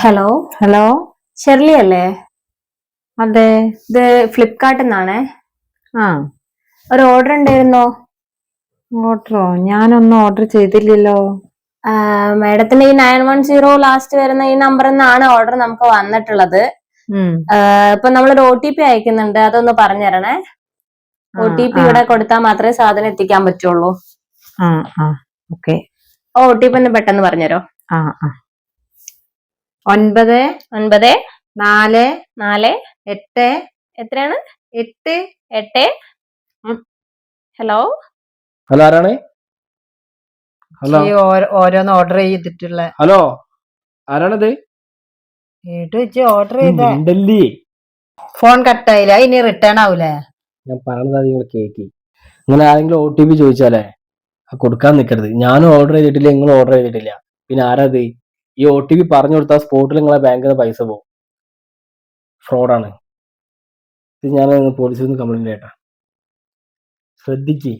Hello hello Shirley അല്ലേ? അതെ. ഇത് ഫ്ലിപ്കാർട്ടിൽ നിന്നാണേ ആ. ഒരു ഓർഡർ ഉണ്ടായിരുന്നോ? ഓർഡറോ ഞാനൊന്നും ഓർഡർ ചെയ്തില്ലല്ലോ. മാഡത്തിന്റെ ഈ നയൻ വൺ സീറോ ലാസ്റ്റ് വരുന്ന ഈ നമ്പറിൽ നിന്നാണ് ഓർഡർ നമുക്ക് വന്നിട്ടുള്ളത്. ഇപ്പൊ നമ്മളൊരു ഒ ടി പി അയക്കുന്നുണ്ട്. അതൊന്ന് പറഞ്ഞു തരണേ ആ, ഒ ടി പി ഇവിടെ കൊടുത്താൽ മാത്രമേ സാധനം എത്തിക്കാൻ പറ്റുള്ളൂ. ഓ ടി പി ഒന്ന് പെട്ടെന്ന് പറഞ്ഞുതരോ. ആ ആ. ഒൻപത് ഒൻപത് നാല് നാല് എട്ട് എത്രയാണ്? എട്ട്. എട്ട്. ഹലോ? ഹലോ ആരാണ്? ഹലോ. ഓരോന്ന് ഓർഡർ ചെയ്തിട്ടുള്ള. ഹലോ ആരാണിത്? ഓർഡർ ഫോൺ കട്ടായില്ല ഇനി റിട്ടേൺ ആവൂലേ? ഞാൻ പറഞ്ഞതാ നിങ്ങൾ കേക്ക്. ഇങ്ങനെ ആരെങ്കിലും ഒ ടി പി ചോദിച്ചാലേ കൊടുക്കാൻ നിൽക്കരുത് ഞാനും ഓർഡർ ചെയ്തിട്ടില്ല നിങ്ങൾ ഓർഡർ ചെയ്തിട്ടില്ല. പിന്നെ ആരാത് ഈ ഒ ടി പി പറഞ്ഞു കൊടുത്താൽ സ്പോട്ടിൽ നിങ്ങളെ ബാങ്കിൽ നിന്ന് പൈസ പോകും. ഫ്രോഡാണ് ഇത് ഞാൻ പോലീസിൽ നിന്ന് കംപ്ലൈന്റ് ചെയ്യട്ടെ. ശ്രദ്ധിക്ക്.